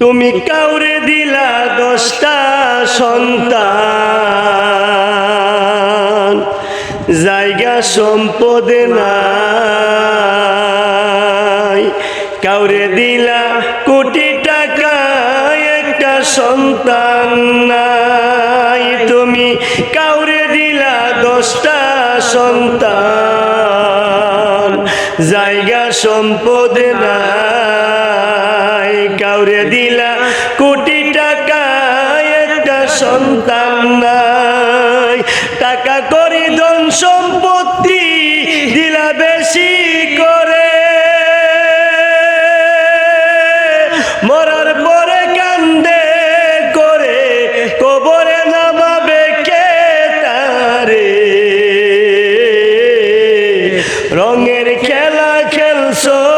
তুমি কাউরে দিলা দশটা সন্তান, জায়গা সম্পদ নাই। কাউরে দিলা কোটি টাকা একটা সন্তান নাই। তুমি কাউরে দিলা দশটা সন্তান, জায়গা সম্পদ নাই। কাউরে দিলা কোটি টাকা একটা সন্তান নাই। টাকা করি ধন সম্পত্তি দিলা বেশি করে। মরার পরে কান্দে করে, কবরে নামাবে কে তারে? রঙের খেলা খেলছো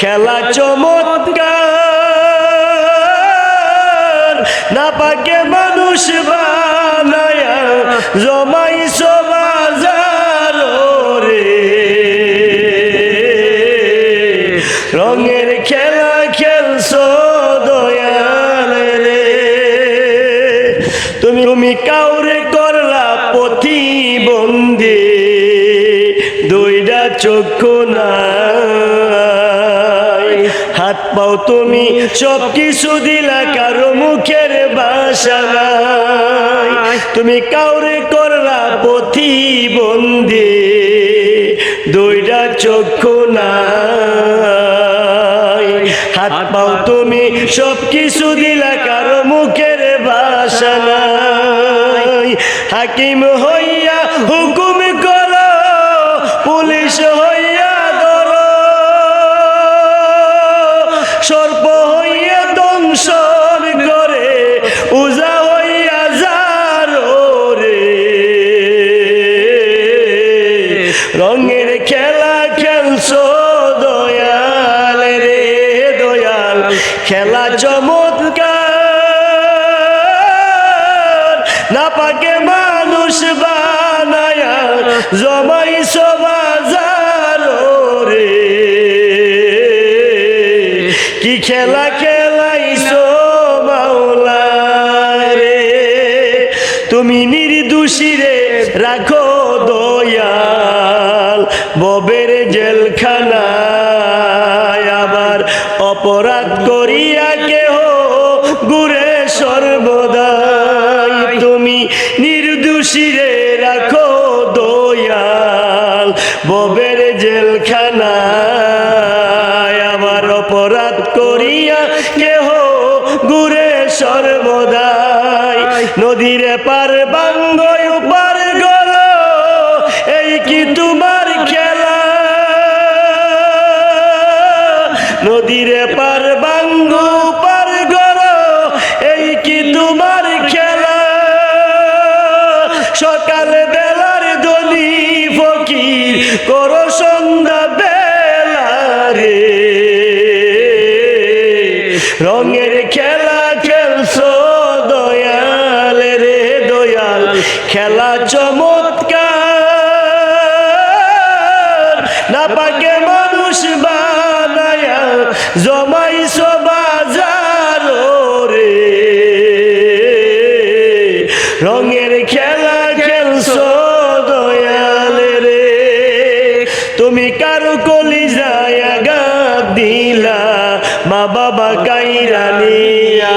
খেলা চমৎকার। না পাকে মানুষ বানায়া জমাইছো বাজার রে রঙের খেলা খেলছো দয়াল রে। তুমি তুমি কাউরে করলা প্রতিবন্ধী। দুইটা চক্ষু নাই হাত পাও তুমি সব কিছু দিলা কারও মুখের বাসা তুমি কাউরে করলা প্রতিবন্ধী, দুইটা চক্ষু নাই। হাত পাও তুমি সব কিছু দিলা কারও মুখের বাসা হাকিম হইয়া হুকুম করো, পুলিশ হইয়া রঙের খেলা খেলছো দয়াল রে দয়াল। খেলা চমৎকার। না পাকে মানুষ বানায়া, জমাইছো বাজার রে। কি খেলা খেলাইছো মাওলা রে। তুমি নির্দোষী রে, রাখো জেলখানায় আবার অপরাধ করিয়া কেহ গুরে সর্বদাই। তুমি নির্দোষী রে রাখো দয়াল। ববের জেলখানায় আবার অপরাধ করিয়া কেহ গুরে সর্বদাই। নদীর পার বাঙ্গয় পার গল এই কি তোমার নদীর পার বাঙ্গ, পার গল এই কি তোমার খেলা? সকাল বেলার দলি ফকির করো সন্ধ্যা বেলা রে রঙের খেলা খেলছো দয়াল রে দয়াল, খেলা চমৎকার রঙের খেলা খেলছো দয়াল রে তুমি কারও কলি যায় গাব দিলা? মা বাবা কাইরানিয়া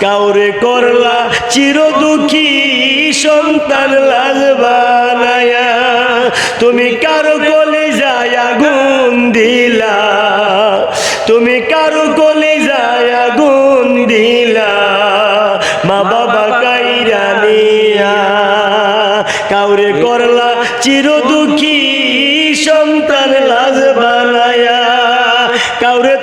কাউরে করলা চির দুঃখী সন্তান বানায়া। তুমি কারও কলি যায় আগুন দিলা? তুমি কারও কলি যায় আগুন দিলা? মা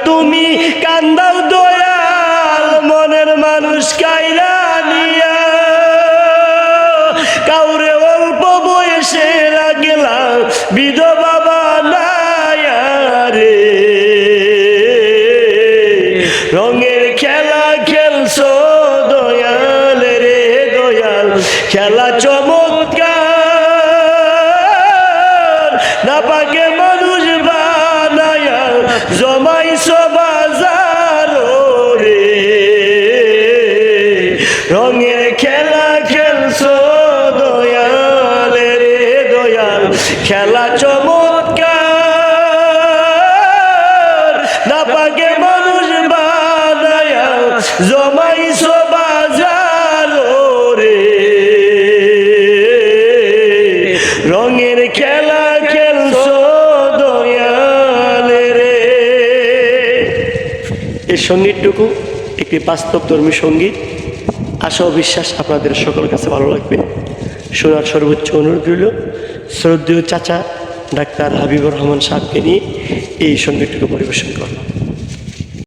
তুমি কান্দাও দয়াল, মনের মানুষ কাইরানিয়া কাউরে অল্প বয়সে লাগলা বিধবা বানায়া রে রঙের খেলা খেলছো দয়াল রে দয়াল, খেলা চমৎকার। না পাকে মানুষ বানায়া জমাইছ বাজার রে রঙের খেলা খেলছো দয়াল রে দয়াল খেলা চমৎকার না পাকে মানুষ বানায়া জমাইছ বাজার রে রঙের খেলা সঙ্গীতটুকু একটি বাস্তব ধর্মী সংগীত। আশা ও বিশ্বাস আপনাদের সকল কাছে ভালো লাগবে। শোনার সর্বোচ্চ অনুরোধ রইল, শ্রদ্ধেয় চাচা ডাক্তার হাবিবুর রহমান সাহেবকে নিয়ে এই সঙ্গীতটুকু পরিবেশন করলাম